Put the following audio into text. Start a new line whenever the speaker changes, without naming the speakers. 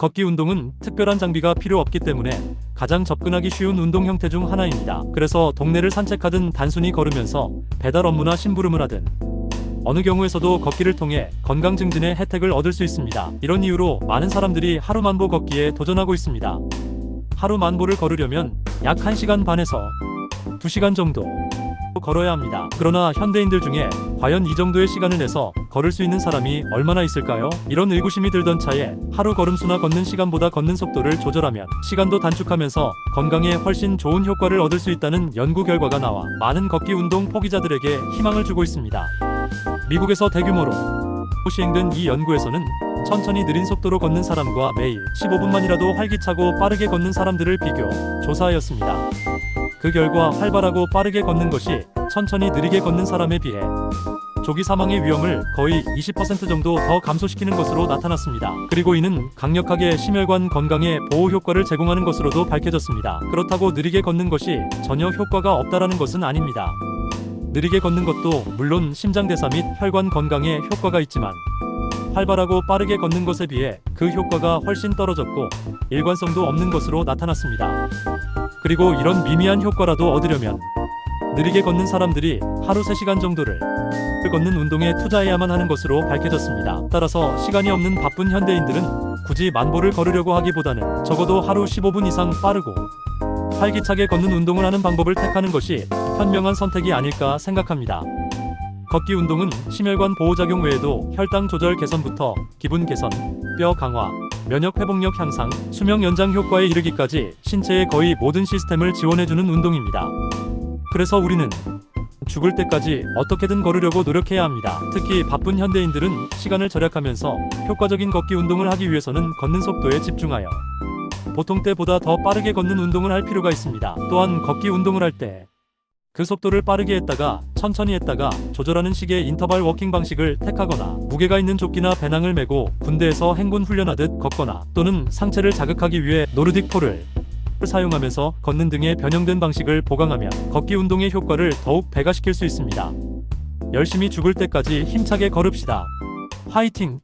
걷기 운동은 특별한 장비가 필요 없기 때문에 가장 접근하기 쉬운 운동 형태 중 하나입니다. 그래서 동네를 산책하든 단순히 걸으면서 배달 업무나 심부름을 하든 어느 경우에서도 걷기를 통해 건강 증진의 혜택을 얻을 수 있습니다. 이런 이유로 많은 사람들이 하루 만보 걷기에 도전하고 있습니다. 하루 만보를 걸으려면 약 1시간 반에서 2시간 정도 걸어야 합니다. 그러나 현대인들 중에 과연 이 정도의 시간을 내서 걸을 수 있는 사람이 얼마나 있을까요? 이런 의구심이 들던 차에 하루 걸음수나 걷는 시간보다 걷는 속도를 조절하면 시간도 단축하면서 건강에 훨씬 좋은 효과를 얻을 수 있다는 연구 결과가 나와 많은 걷기 운동 포기자들에게 희망을 주고 있습니다. 미국에서 대규모로 시행된 이 연구에서는 천천히 느린 속도로 걷는 사람과 매일 15분만이라도 활기차고 빠르게 걷는 사람들을 비교 조사하였습니다. 그 결과 활발하고 빠르게 걷는 것이 천천히 느리게 걷는 사람에 비해 조기 사망의 위험을 거의 20% 정도 더 감소시키는 것으로 나타났습니다. 그리고 이는 강력하게 심혈관 건강에 보호 효과를 제공하는 것으로도 밝혀졌습니다. 그렇다고 느리게 걷는 것이 전혀 효과가 없다라는 것은 아닙니다. 느리게 걷는 것도 물론 심장 대사 및 혈관 건강에 효과가 있지만 활발하고 빠르게 걷는 것에 비해 그 효과가 훨씬 떨어졌고 일관성도 없는 것으로 나타났습니다. 그리고 이런 미미한 효과라도 얻으려면 느리게 걷는 사람들이 하루 3시간 정도를 걷는 운동에 투자해야만 하는 것으로 밝혀졌습니다. 따라서 시간이 없는 바쁜 현대인들은 굳이 만보를 걸으려고 하기보다는 적어도 하루 15분 이상 빠르고 활기차게 걷는 운동을 하는 방법을 택하는 것이 현명한 선택이 아닐까 생각합니다. 걷기 운동은 심혈관 보호작용 외에도 혈당 조절 개선부터 기분 개선, 뼈 강화, 면역 회복력 향상, 수명 연장 효과에 이르기까지 신체의 거의 모든 시스템을 지원해주는 운동입니다. 그래서 우리는 죽을 때까지 어떻게든 걸으려고 노력해야 합니다. 특히 바쁜 현대인들은 시간을 절약하면서 효과적인 걷기 운동을 하기 위해서는 걷는 속도에 집중하여 보통 때보다 더 빠르게 걷는 운동을 할 필요가 있습니다. 또한 걷기 운동을 할때 그 속도를 빠르게 했다가 천천히 했다가 조절하는 식의 인터벌 워킹 방식을 택하거나 무게가 있는 조끼나 배낭을 메고 군대에서 행군 훈련하듯 걷거나 또는 상체를 자극하기 위해 노르딕 폴을 사용하면서 걷는 등의 변형된 방식을 보강하면 걷기 운동의 효과를 더욱 배가시킬 수 있습니다. 열심히 죽을 때까지 힘차게 걸읍시다. 화이팅!